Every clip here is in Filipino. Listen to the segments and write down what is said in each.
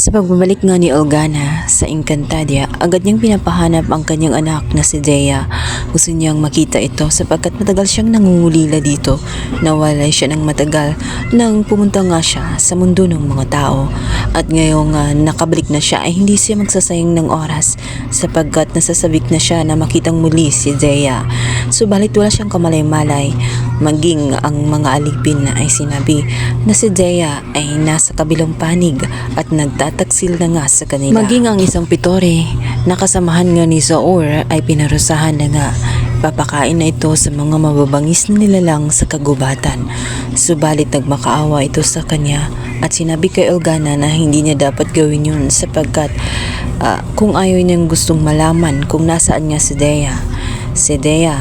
Sa pagbabalik nga ni Olgana sa Encantadia, agad niyang pinapahanap ang kanyang anak na si Dea. Gusto niyang makita ito sapagkat matagal siyang nangungulila dito. Nawalay siya ng matagal nang pumunta nga siya sa mundo ng mga tao. At ngayong nga nakabalik na siya ay hindi siya magsasayang ng oras sapagkat nasasabik na siya na makitang muli si Dea. Subalit wala siyang kamalay-malay maging ang mga alipin na ay sinabi na si Dea ay nasa kabilang panig at nagtataksil na nga sa kanila. Maging ang isang pitore na kasamahan nga ni Zaur ay pinarusahan na nga. Papakain na ito sa mga mababangis na nilalang sa kagubatan. Subalit nagmakaawa ito sa kanya at sinabi kay Elgana na hindi niya dapat gawin yun sapagkat ah, kung ayaw niyang gustong malaman kung nasaan nga si Dea. Si Dea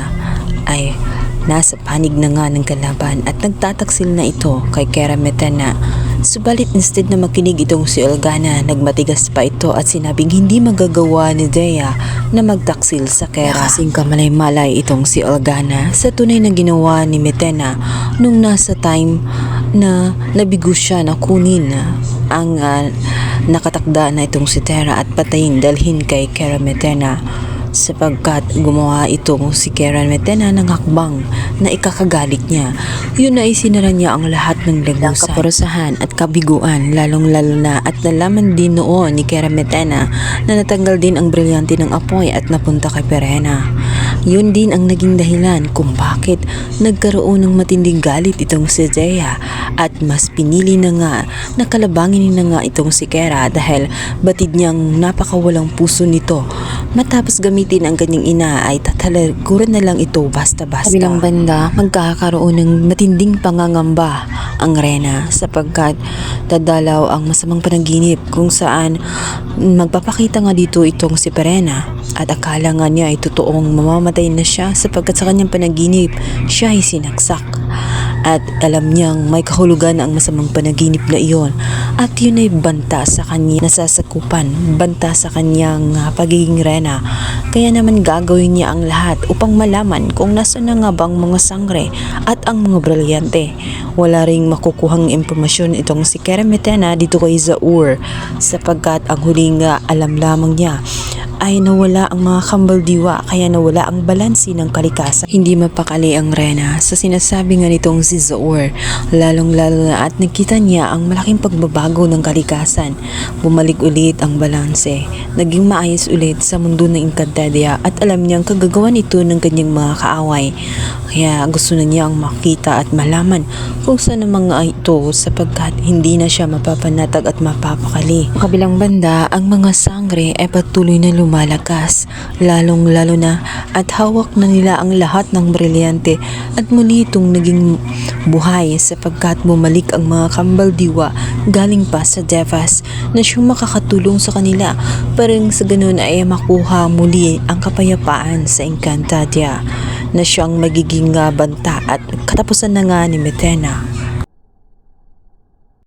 ay nasa panig na nga ng kalaban at nagtataksil na ito kay Kera Metena. Subalit instead na makinig itong si Olgana, nagmatigas pa ito at sinabing hindi magagawa ni Dea na magtaksil sa Kera. Kasing kamalay-malay itong si Olgana sa tunay na ginawa ni Metena nung nasa time na nabigo siya na kunin ang ah, nakatakda na itong si Tera at patayin dalhin kay Kera Metena sapagkat gumawa itong si Karen Metena ng hakbang na ikakagalit niya. Yun na isinara niya ang lahat ng lagusan, kaparusahan at kabiguan lalong-lalo na at nalaman din noon ni Karen Metena na natanggal din ang brilyante ng apoy at napunta kay Perena. Yun din ang naging dahilan kung bakit nagkaroon ng matinding galit itong si Zea at mas pinili na nga na kalabangin na nga itong si Kera dahil batid niyang napakawalang puso nito. Matapos gamitin ang kanyang ina ay tatalikuran na lang ito basta-basta. Kabilang banda, magkakaroon ng matinding pangangamba ang Rena sapagkat dadalaw ang masamang panaginip kung saan magpapakita nga dito itong si Perena at akala nga niya ay totoong mamamatay na siya sapagkat sa kanyang panaginip siya ay sinaksak at alam niyang may kahulugan ang masamang panaginip na iyon. At yun ay banta sa kanya nasasakupan banta sa kanyang ah, pagiging rena. Kaya naman gagawin niya ang lahat upang malaman kung nasa na nga bang mga sangre at ang mga brilyante wala ring makukuhang impormasyon itong si Keremetena dito kay Zaur sapagkat ang huling ah, alam lamang niya ay nawala ang mga kambal diwa kaya nawala ang balansi ng kalikasan. Hindi mapakali ang Rena sa sinasabi nga nitong si Zoor, lalong lalo na at nakita niya ang malaking pagbabago ng kalikasan. Bumalik ulit ang balanse, naging maayos ulit sa mundo ng Encantadia at alam niyang kagagawan ito ng kanyang mga kaaway. Kaya gusto na niyang makita at malaman kung saan ang mga ito sapagkat hindi na siya mapapanatag at mapapakali. Ang kabilang banda, ang mga sangre ay patuloy na lumalakas, lalong lalo na at hawak na nila ang lahat ng brilyante at muli itong naging buhay sapagkat bumalik ang mga kambal diwa galing pa sa Devas na siyang makakatulong sa kanila parang sa ganun ay makuha muli ang kapayapaan sa Encantadia na siyang magiging banta at katapusan na nga ni Metena.